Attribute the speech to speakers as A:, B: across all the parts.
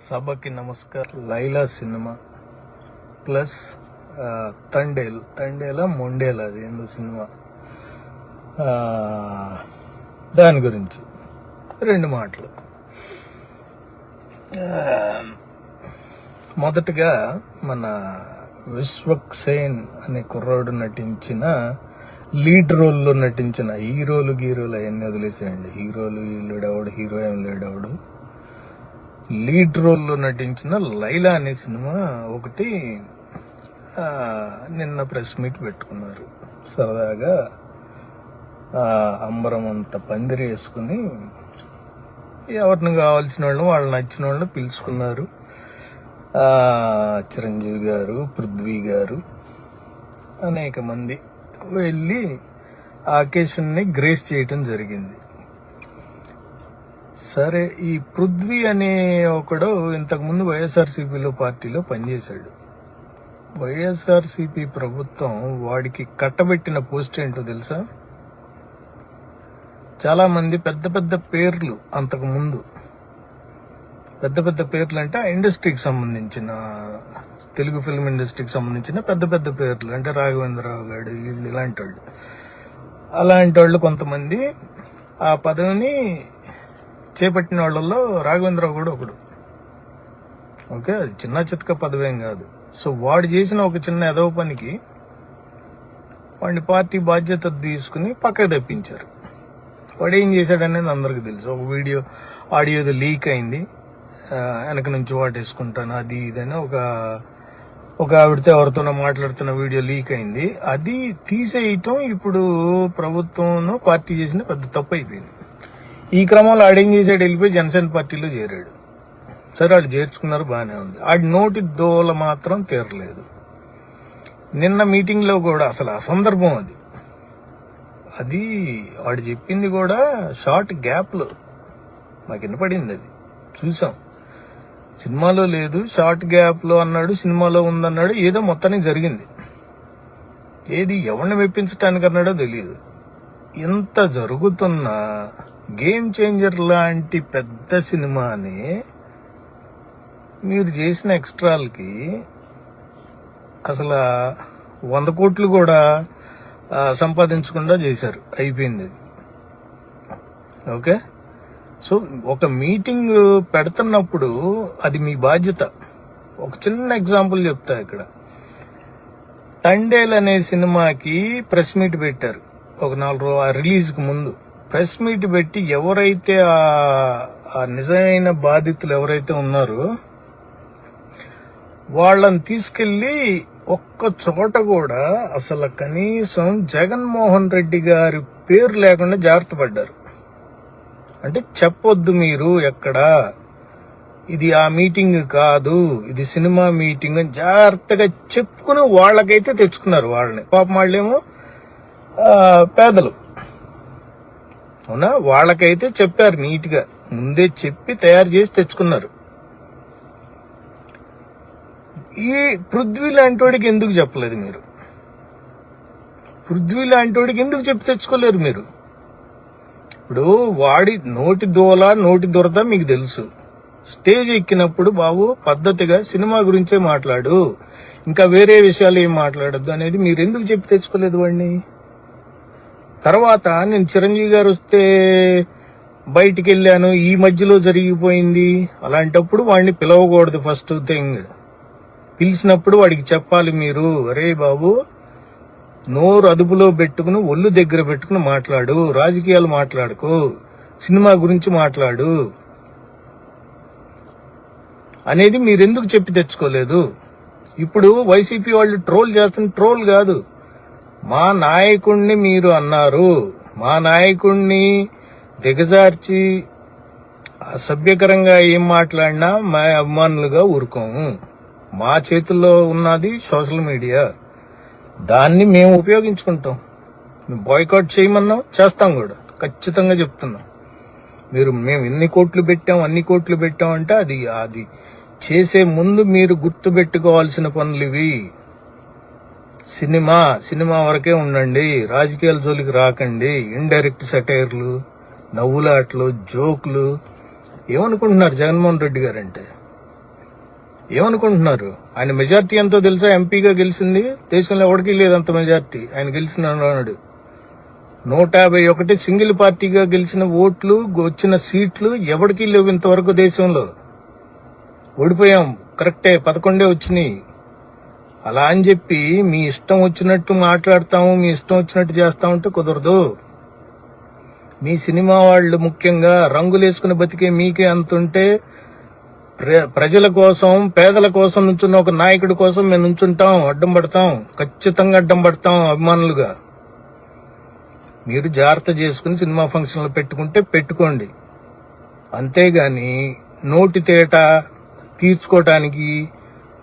A: సభకి నమస్కారం Laila cinema. Plus Thandel. తండేలా మొండేల్ అది ఏందో సినిమా. దాని గురించి. రెండు మాటలు. మొదటగా మన విశ్వక్ సేన్ అనే కుర్రాడు నటించిన లీడ్ రోల్లో నటించిన హీరోలు గీరోలు అవన్నీ వదిలేసేయండి. హీరోలు లేడవడు హీరో ఏం లేడవడు. లీడ్ రోల్లో నటించిన లైలా అనే సినిమా ఒకటి నిన్న ప్రెస్ మీట్ పెట్టుకున్నారు. సరదాగా అంబరం అంత పందిరి వేసుకుని ఎవరిని కావాల్సిన వాళ్ళు వాళ్ళు నచ్చిన వాళ్ళు పిలుచుకున్నారు. చిరంజీవి గారు పృథ్వీ గారు అనేక మంది వెళ్ళి ఆ అకేషన్ని గ్రేస్ చేయటం జరిగింది. సరే ఈ పృథ్వీ అనే ఒకడు ఇంతకుముందు వైఎస్ఆర్సీపీలో పార్టీలో పనిచేశాడు. వైఎస్ఆర్సీపీ ప్రభుత్వం వాడికి కట్టబెట్టిన పోస్ట్ ఏంటో తెలుసా? చాలా మంది పెద్ద పెద్ద పేర్లు అంతకుముందు పెద్ద పెద్ద పేర్లు అంటే ఆ ఇండస్ట్రీకి సంబంధించిన తెలుగు ఫిల్మ్ ఇండస్ట్రీకి సంబంధించిన పెద్ద పెద్ద పేర్లు. అంటే రాఘవేంద్రరావు గారు వీళ్ళు ఇలాంటి వాళ్ళు అలాంటి వాళ్ళు కొంతమంది ఆ పదవిని చేపట్టిన వాళ్ళల్లో రాఘవేంద్రరావు కూడా ఒకడు. ఓకే అది చిన్న చితక పదవేం కాదు. సో వాడు చేసిన ఒక చిన్న ఎదవ పనికి వాడిని పార్టీ బాధ్యత తీసుకుని పక్కకు తెప్పించారు. వాడు ఏం చేశాడనేది అందరికీ తెలుసు. ఒక వీడియో ఆడియోది లీక్ అయింది. వెనక నుంచి వాటేసుకుంటాను అది ఇదని ఒక ఒక ఆవిడతో ఎవరితోనో మాట్లాడుతున్న వీడియో లీక్ అయింది. అది తీసేయటం ఇప్పుడు ప్రభుత్వం పార్టీ చేసిన పెద్ద తప్పు అయిపోయింది. ఈ క్రమంలో ఆడేం చేశాడు వెళ్ళిపోయి జనసేన పార్టీలో చేరాడు. సరే వాళ్ళు చేర్చుకున్నారు బాగానే ఉంది. ఆడి నోటి దోల మాత్రం తీరలేదు. నిన్న మీటింగ్లో కూడా అసలు ఆ సందర్భం అది. అది వాడు చెప్పింది కూడా షార్ట్ గ్యాప్లో. మాకు వినపడింది అది. చూసాం. సినిమాలో లేదు షార్ట్ గ్యాప్లో అన్నాడు సినిమాలో ఉందన్నాడు ఏదో మొత్తానికి జరిగింది. ఏది ఎవరిని మెప్పించడానికి అన్నాడో తెలియదు ఇంత జరుగుతున్నా గేమ్ చేంజర్ లాంటి పెద్ద సినిమాని మీరు చేసిన ఎక్స్ట్రాలకి అసలు వంద కోట్లు కూడా సంపాదించకుండా చేశారు. అయిపోయింది అది. ఓకే? సో ఒక మీటింగ్ పెడుతున్నప్పుడు అది మీ బాధ్యత. ఒక చిన్న ఎగ్జాంపుల్ చెప్తా ఇక్కడ. తండేల్ అనే సినిమాకి ప్రెస్ మీట్ పెట్టారు. ఒక నాలుగు రోజు ఆ రిలీజ్కి ముందు. ప్రెస్ మీట్ పెట్టి ఎవరైతే ఆ- నిజమైన బాధితులు ఎవరైతే ఉన్నారో వాళ్ళని తీసుకెళ్ళి ఒక్క చోట కూడా అసలు కనీసం జగన్మోహన్ రెడ్డి గారి పేరు లేకుండా జాగ్రత్త పడ్డారు. అంటే చెప్పొద్దు మీరు ఎక్కడ? ఇది ఆ మీటింగ్ కాదు ఇది సినిమా మీటింగ్ అని జాగ్రత్తగా చెప్పుకుని వాళ్ళకైతే తెచ్చుకున్నారు వాళ్ళని. పాపం వాళ్ళేమో పేదలు. అవునా? వాళ్ళకైతే చెప్పారు నీట్గా. ముందే చెప్పి తయారు చేసి తెచ్చుకున్నారు. ఈ పృథ్వీ లాంటి వాడికి ఎందుకు చెప్పలేదు మీరు? పృథ్వీ లాంటి వాడికి ఎందుకు చెప్పి తెచ్చుకోలేరు మీరు? ఇప్పుడు వాడి నోటి దోల నోటి దురద మీకు తెలుసు. స్టేజ్ ఎక్కినప్పుడు బాబు పద్ధతిగా సినిమా గురించే మాట్లాడు. ఇంకా వేరే విషయాలు ఏం మాట్లాడద్దు అనేది మీరు ఎందుకు చెప్పి తెచ్చుకోలేదు వాడిని? తర్వాత నేను చిరంజీవి గారు వస్తే బయటికి వెళ్ళాను ఈ మధ్యలో జరిగిపోయింది. అలాంటప్పుడు వాడిని పిలవకూడదు ఫస్ట్ థింగ్. పిలిచినప్పుడు వాడికి చెప్పాలి మీరు. అరే బాబు నోరు అదుపులో పెట్టుకుని ఒళ్ళు దగ్గర పెట్టుకుని మాట్లాడు. రాజకీయాలు మాట్లాడుకో. సినిమా గురించి మాట్లాడు. అనేది మీరెందుకు చెప్పి తెచ్చుకోలేదు? ఇప్పుడు వైసీపీ వాళ్ళు ట్రోల్ చేస్తున్న ట్రోల్ కాదు. మా నాయకుణ్ణి మీరు అన్నారు. మా నాయకుణ్ణి దిగజార్చి అసభ్యకరంగా ఏం మాట్లాడినా మా అభిమానులుగా ఊరుకోము. మా చేతుల్లో ఉన్నది సోషల్ మీడియా. దాన్ని మేము ఉపయోగించుకుంటాం. మేము బాయ్కాట్ చేయమన్నాం చేస్తాం కూడా. ఖచ్చితంగా చెప్తున్నాం. మీరు మేము ఎన్ని కోట్లు పెట్టాం అన్ని కోట్లు పెట్టాం అంటే అది అది చేసే ముందు మీరు గుర్తు పెట్టుకోవాల్సిన పనులు ఇవి. సినిమా సినిమా వరకే ఉండండి. రాజకీయాల జోలికి రాకండి. ఇండైరెక్ట్ సెటైర్లు నవ్వులాట్లు జోకులు. ఏమనుకుంటున్నారు జగన్మోహన్ రెడ్డి గారు అంటే ఏమనుకుంటున్నారు? ఆయన మెజార్టీ ఎంతో తెలుసా? ఎంపీగా గెలిచింది. దేశంలో ఎవరికి లేదు అంత మెజార్టీ. ఆయన గెలిచిన అన్నాడు నూట యాభై ఒకటి సింగిల్ పార్టీగా గెలిచిన ఓట్లు వచ్చిన సీట్లు ఎవరికి లేవు ఇంతవరకు దేశంలో. ఓడిపోయాం. కరెక్టే. పదకొండే వచ్చినాయి. అలా అని చెప్పి మీ ఇష్టం వచ్చినట్టు మాట్లాడతాము మీ ఇష్టం వచ్చినట్టు చేస్తామంటే కుదరదు. మీ సినిమా వాళ్ళు ముఖ్యంగా రంగులేసుకుని బతికే మీకే అంతుంటే ప్ర- ప్రజల కోసం పేదల కోసం నుంచున్న ఒక నాయకుడి కోసం మేము నుంచుంటాం అడ్డం పడతాం ఖచ్చితంగా అడ్డం పడతాం అభిమానులుగా. మీరు జాగ్రత్త చేసుకుని సినిమా ఫంక్షన్లు పెట్టుకుంటే పెట్టుకోండి. అంతేగాని నోటి తేట తీర్చుకోవటానికి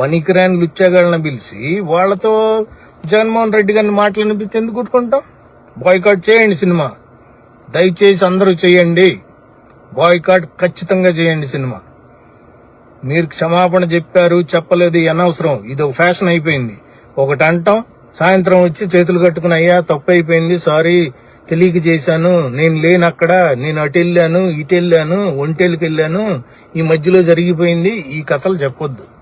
A: పనికిరాని లుచ్చాగాళ్ళని పిలిచి వాళ్ళతో జగన్మోహన్ రెడ్డి గారిని మాటలు ఎందుకు కొట్టుకుంటాం? బాయ్కాట్ చేయండి సినిమా. దయచేసి అందరూ చేయండి. బాయ్కాట్ ఖచ్చితంగా చేయండి సినిమా. మీరు క్షమాపణ చెప్పారు చెప్పలేదు అనవసరం. ఇది ఒక ఫ్యాషన్ అయిపోయింది. ఒకటి అంటాం సాయంత్రం వచ్చి చేతులు కట్టుకుని అయ్యా తప్పు అయిపోయింది సారీ తెలియక చేశాను. నేను లేను అక్కడ. నేను అటు వెళ్ళాను ఇటు వెళ్ళాను ఒంటేళ్ళకి వెళ్ళాను. ఈ మధ్యలో జరిగిపోయింది. ఈ కథలు చెప్పొద్దు.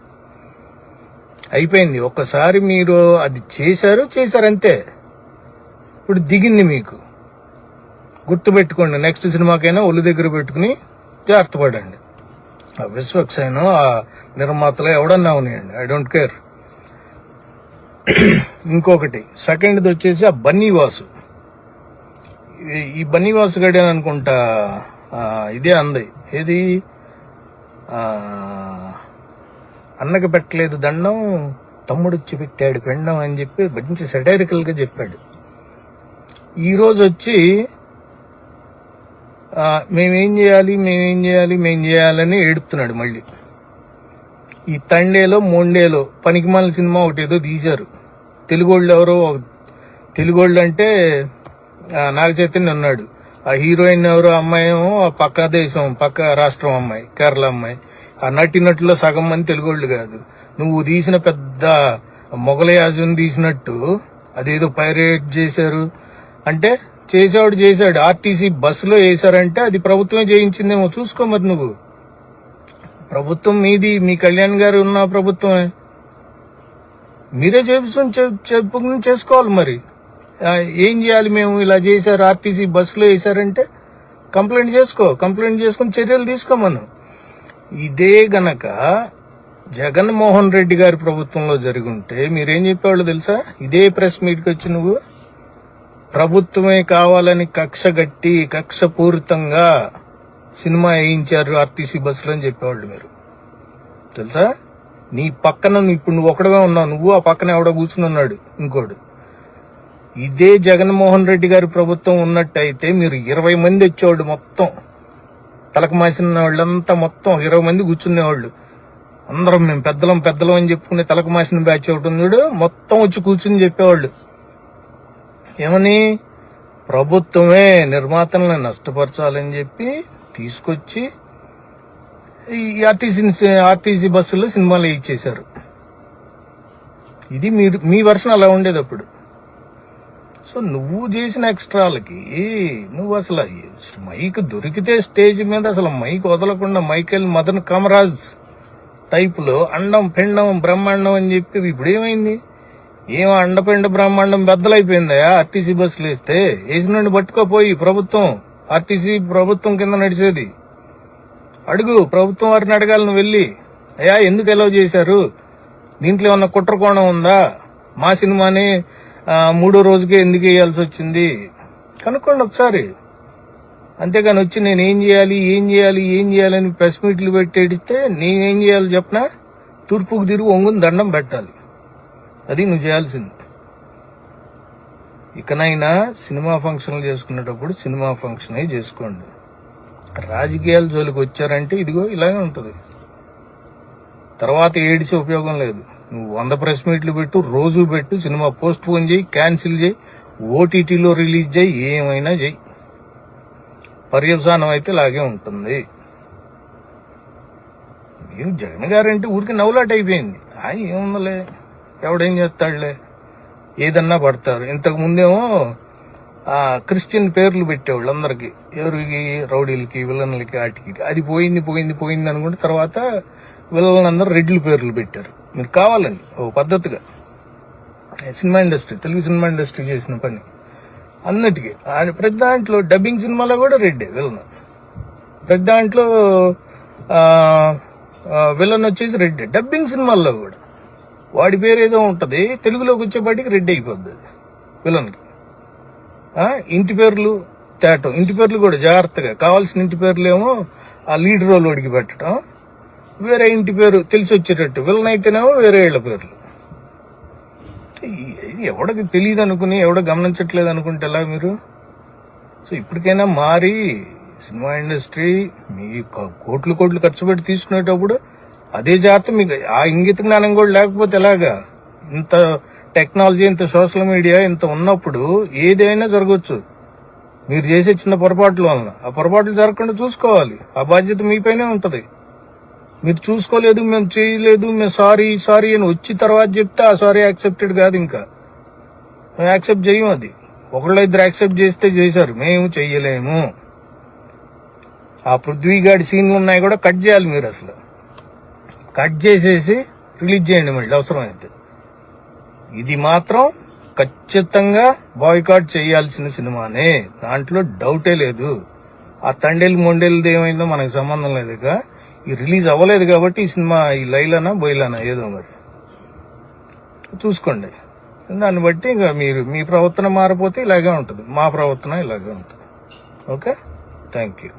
A: అయిపోయింది. ఒక్కసారి మీరు అది చేశారు చేశారంతే. ఇప్పుడు దిగింది మీకు. గుర్తుపెట్టుకోండి నెక్స్ట్ సినిమాకైనా ఒళ్ళు దగ్గర పెట్టుకుని జాగ్రత్త పడండి. ఆ విశ్వక్సైన్ ఆ నిర్మాతలు ఎవడన్నా ఉన్నాయండి. I don't care. ఇంకొకటి సెకండ్ది వచ్చేసి ఆ బన్నీ వాసు ఈ- బన్నీవాసు బన్నీ వాసు అనుకుంటా ఇదే అంది. ఏది? అన్నకి పెట్టలేదు దండం తమ్ముడిచ్చి పెట్టాడు పెండం అని చెప్పి మంచి సెటైరికల్గా చెప్పాడు. ఈరోజు వచ్చి మేమేం చేయాలి మేమేం చేయాలి మేం చేయాలని ఏడుతున్నాడు మళ్ళీ. ఈ తండేలో మొండేలో పనికిమాల సినిమా ఒకటి ఏదో తీశారు. తెలుగోళ్ళు ఎవరో తెలుగోళ్ళు అంటే నాగ చైతన్య ఉన్నాడు. ఆ హీరోయిన్ ఎవరో అమ్మాయి ఏమో ఆ పక్క దేశం పక్క రాష్ట్రం అమ్మాయి కేరళ అమ్మాయి. ఆ సగం మంది తెలుగోళ్ళు కాదు. నువ్వు తీసిన పెద్ద మొఘలయాజుని తీసినట్టు అదేదో పైరేట్ చేశారు. అంటే చేసేవాడు చేశాడు. ఆర్టీసీ బస్సులో వేశారంటే అది ప్రభుత్వమే చేయించిందేమో. చూసుకో మరి నువ్వు. ప్రభుత్వం మీది మీ కళ్యాణ్ గారు ఉన్న ప్రభుత్వమే. మీరే చేపించుకుని చె- చెప్పుకుని చేసుకోవాలి మరి. ఏం చేయాలి మేము? ఇలా చేశారు ఆర్టీసీ బస్సులో వేశారంటే కంప్లైంట్ చేసుకో. కంప్లైంట్ చేసుకుని చర్యలు తీసుకోమను. ఇదే గనక జగన్మోహన్ రెడ్డి గారి ప్రభుత్వంలో జరుగుంటే మీరేం చెప్పేవాళ్ళు తెలుసా? ఇదే ప్రెస్ మీట్కి వచ్చి నువ్వు? ప్రభుత్వమే కావాలని కక్ష గట్టి కక్ష పూరితంగా సినిమా వేయించారు ఆర్టీసీ బస్సులో అని చెప్పేవాళ్ళు మీరు. తెలుసా? నీ పక్కన నువ్వు ఇప్పుడు నువ్వు ఒకడమే ఉన్నావు. నువ్వు ఆ పక్కన ఎవడో కూర్చుని ఉన్నాడు ఇంకోడు. ఇదే జగన్మోహన్ రెడ్డి గారి ప్రభుత్వం ఉన్నట్టయితే మీరు ఇరవై మంది వచ్చేవాడు మొత్తం. తలకు మాసిన వాళ్ళంతా మొత్తం ఇరవై మంది కూర్చునేవాళ్ళు. అందరం మేము పెద్దలం పెద్దలం అని చెప్పుకునే తలకు మాసిన బ్యాచ్ ఒకటి ఉంది మొత్తం వచ్చి కూర్చుని చెప్పేవాళ్ళు. ఏమని? ప్రభుత్వమే నిర్మాతలను నష్టపరచాలని చెప్పి తీసుకొచ్చి ఈ ఆర్టీసీ ఆర్టీసీ బస్సుల్లో సినిమాలు ఇచ్చేశారు ఇది మీరు మీ వర్షన్ అలా ఉండేది అప్పుడు. సో నువ్వు చేసిన ఎక్స్ట్రాలకి నువ్వు అసలు మైక్ దొరికితే స్టేజ్ మీద అసలు మైక్ వదలకుండా మైకేల్ మదన్ కామరాజ్ టైపులో అండం పిండం బ్రహ్మాండం అని చెప్పి ఇప్పుడు ఏమైంది ఏం అండపిండ బ్రహ్మాండం బద్దలైపోయిందా ఆర్టీసీ బస్సులు వేస్తే వేసినండి పట్టుకోపోయి ప్రభుత్వం ఆర్టీసీ ప్రభుత్వం కింద నడిచేది. అడుగు ప్రభుత్వం వారిని అడగాలి నువ్వు వెళ్ళి. అయ్యా ఎందుకు ఎలవ్ చేశారు? దీంట్లో ఏమన్నా కుట్ర కోణం ఉందా? మా సినిమాని మూడో రోజుకే ఎందుకు వేయాల్సి వచ్చింది? కనుక్కోండి ఒకసారి. అంతేగాని వచ్చి నేను ఏం చేయాలి ఏం చేయాలి ఏం చేయాలని ప్రెస్ మీట్లు పెట్టి ఏడిస్తే నేనేం చేయాలి చెప్పనా? తూర్పుకు తిరిగి ఒంగుని దండం పెట్టాలి. అది నువ్వు చేయాల్సింది. ఇకనైనా సినిమా ఫంక్షన్లు చేసుకునేటప్పుడు సినిమా ఫంక్షనే చేసుకోండి. రాజకీయాల జోలికి వచ్చారంటే ఇదిగో ఇలాగే ఉంటుంది. తర్వాత ఏడిచే ఉపయోగం లేదు. నువ్వు వంద ప్రెస్ మీట్లు పెట్టు రోజు పెట్టు సినిమా పోస్ట్ పోన్ చేయి క్యాన్సిల్ చేయి ఓటీటీలో రిలీజ్ చేయి ఏమైనా చేయి. పర్యవసానం అయితే ఇలాగే ఉంటుంది. మీరు జగన్ గారంటే ఊరికి నవ్వులాట అయిపోయింది. ఆ ఏముందలే? ఎవడేం చేస్తాడులే? ఏదన్నా పడతారు. ఇంతకు ముందేమో క్రిస్టియన్ పేర్లు పెట్టేవాళ్ళు అందరికి. ఎవరికి రౌడీలకి విలన్లకి వాటికి. అది పోయింది పోయింది పోయింది అనుకుంటే తర్వాత వీళ్ళందరూ రెడ్లు పేర్లు పెట్టారు. మీరు కావాలండి ఓ పద్ధతిగా. Cinema industry Telugu cinema industry చేసిన పని. అన్నిటికీ. ఆయన ప్రతి దాంట్లో డబ్బింగ్ సినిమాలో కూడా రెడ్డే విలన్ ప్రతి దాంట్లో విలన్ వచ్చేసి రెడ్డే. డబ్బింగ్ సినిమాల్లో కూడా. వాడి పేరు ఏదో ఉంటుంది తెలుగులోకి వచ్చేపాటికి రెడ్డి అయిపోద్ది అది విలన్కి. ఇంటి పేర్లు తేటం. ఇంటి పేర్లు కూడా జాగ్రత్తగా. కావాల్సిన ఇంటి పేర్లు ఏమో ఆ లీడ్ రోల్ వాడికి పెట్టడం వేరే ఇంటి పేరు తెలిసి వచ్చేటట్టు. వీళ్ళనైతేనేమో వేరే ఇళ్ళ పేర్లు. ఎవడకి ఎవడికి తెలియదు అనుకుని ఎవడ గమనించట్లేదు అనుకుంటే ఎలా మీరు? సో ఇప్పటికైనా మారి సినిమా ఇండస్ట్రీ మీ కోట్లు కోట్లు ఖర్చు పెట్టి తీసుకునేటప్పుడు అదే జాగ్రత్త మీకు. ఆ ఇంగిత జ్ఞానం కూడా లేకపోతే ఎలాగా? ఇంత టెక్నాలజీ ఇంత సోషల్ మీడియా ఇంత ఉన్నప్పుడు ఏదైనా జరగవచ్చు మీరు చేసే చిన్న పొరపాట్ల వలన. ఆ పొరపాట్లు జరగకుండా చూసుకోవాలి. ఆ బాధ్యత మీపైనే ఉంటుంది. మీరు చూసుకోలేదు మేము చేయలేదు మేము సారీ సారీ అని వచ్చి తర్వాత చెప్తే ఆ సారీ యాక్సెప్టెడ్ కాదు ఇంకా. మేము యాక్సెప్ట్ చేయము అది. ఒకళ్ళు ఇద్దరు యాక్సెప్ట్ చేస్తే చేశారు మేము చెయ్యలేము. ఆ పృథ్వీగాడి సీన్లు ఉన్నాయి కూడా కట్ చేయాలి మీరు అసలు. కట్ చేసేసి రిలీజ్ చేయండి మళ్ళీ అవసరమైతే. ఇది మాత్రం ఖచ్చితంగా బాయ్కాట్ చేయాల్సిన సినిమానే. దాంట్లో డౌటే లేదు. ఆ తండేలు మొండేలది ఏమైందో మనకు సంబంధం లేదు ఇక. ఈ రిలీజ్ అవ్వలేదు కాబట్టి ఈ సినిమా ఈ లైలానా బొయిలానా ఏదో మరి. చూసుకోండి. దాన్ని బట్టి ఇంకా మీరు మీ ప్రవర్తన మారిపోతే ఇలాగే ఉంటుంది. మా ప్రవర్తన ఇలాగే ఉంటుంది. ఓకే? Thank you.